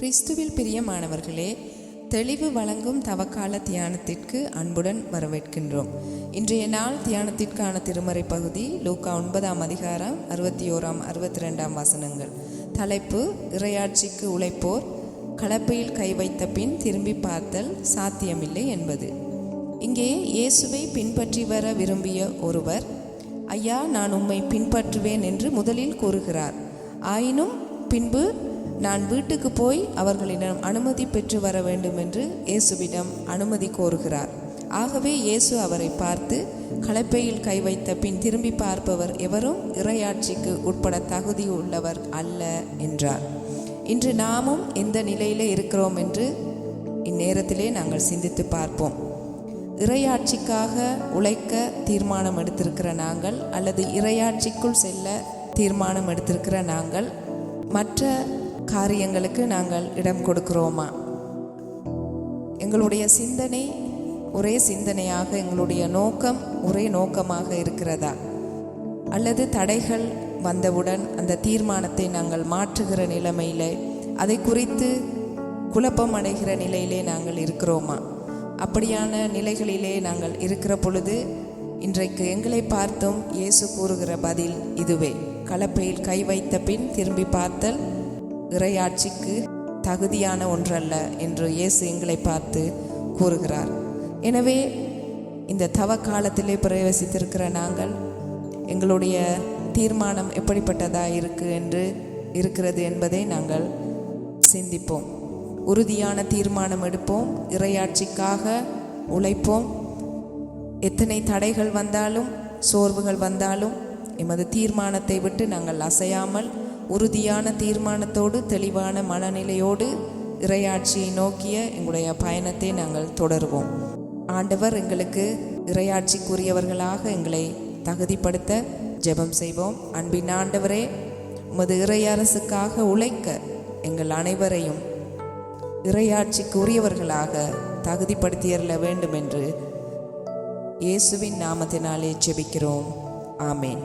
கிறிஸ்துவில் பிரியமானவர்களே தெளிவு வழங்கும் தவக்கால தியானத்திற்கு அன்புடன் வரவேற்கின்றோம். இன்றைய நாள் தியானத்திற்கான திருமறை பகுதி லூக்கா ஒன்பதாம் அதிகாரம் அறுபத்தி ஓராம் அறுபத்தி ரெண்டாம் வசனங்கள். தலைப்பு இறையாட்சிக்கு உழைப்போர் கலப்பையில் கை வைத்த பின் திரும்பி பார்த்தல் சாத்தியமில்லை என்பது. இங்கே இயேசுவை பின்பற்றி வர விரும்பிய ஒருவர் ஐயா நான் உம்மை பின்பற்றுவேன் என்று முதலில் கூறுகிறார். ஆயினும் பின்பு நான் வீட்டுக்கு போய் அவர்களிடம் அனுமதி பெற்று வர வேண்டும் என்று இயேசுவிடம் அனுமதி கோருகிறார். ஆகவே இயேசு அவரை பார்த்து கலப்பையில் கை வைத்த பின் திரும்பி பார்ப்பவர் எவரும் இறையாட்சிக்கு உட்பட தகுதி உள்ளவர் அல்ல என்றார். இன்று நாமும் எந்த நிலையில் இருக்கிறோம் என்று இந்நேரத்திலே நாங்கள் சிந்தித்து பார்ப்போம். இறையாட்சிக்காக உழைக்க தீர்மானம் எடுத்திருக்கிற நாங்கள் அல்லது இறையாட்சிக்குள் செல்ல தீர்மானம் எடுத்திருக்கிற நாங்கள் மற்ற காரியங்களுக்கு நாங்கள் இடம் கொடுக்கிறோமா? எங்களுடைய சிந்தனை ஒரே சிந்தனையாக எங்களுடைய நோக்கம் ஒரே நோக்கமாக இருக்கிறதா? அல்லது தடைகள் வந்தவுடன் அந்த தீர்மானத்தை நாங்கள் மாற்றுகிற நிலைமையிலே அதை குறித்து குழப்பம் அடைகிற நிலையிலே நாங்கள் இருக்கிறோமா? அப்படியான நிலைகளிலே நாங்கள் இருக்கிற பொழுது இன்றைக்கு எங்களை பார்த்தும் இயேசு கூறுகிற பதில் இதுவே. கலப்பையில் கை வைத்த பின் திரும்பி பார்த்தல் இறையாட்சிக்கு தகுதியான ஒன்றல்ல என்று இயேசு எங்களை பார்த்து கூறுகிறார். எனவே இந்த தவ காலத்திலே பிரவேசித்திருக்கிற நாங்கள் எங்களுடைய தீர்மானம் எப்படிப்பட்டதாக இருக்கு என்று இருக்கிறது என்பதை நாங்கள் சிந்திப்போம். உறுதியான தீர்மானம் எடுப்போம் இறையாட்சிக்காக உழைப்போம். எத்தனை தடைகள் வந்தாலும் சோர்வுகள் வந்தாலும் எமது தீர்மானத்தை விட்டு நாங்கள் அசையாமல் உறுதியான தீர்மானத்தோடு தெளிவான மனநிலையோடு இறையாட்சியை நோக்கிய எங்களுடைய பயணத்தை நாங்கள் தொடருவோம். ஆண்டவர் எங்களுக்கு இறையாட்சிக்குரியவர்களாக எங்களை தகுதிப்படுத்த ஜெபம் செய்வோம். அன்பின் ஆண்டவரே உமது இறையரசுக்காக உழைக்க எங்கள் அனைவரையும் இறையாட்சிக்கு உரியவர்களாக தகுதிப்படுத்தியறல வேண்டும் என்று இயேசுவின் நாமத்தினாலே ஜெபிக்கிறோம். ஆமேன்.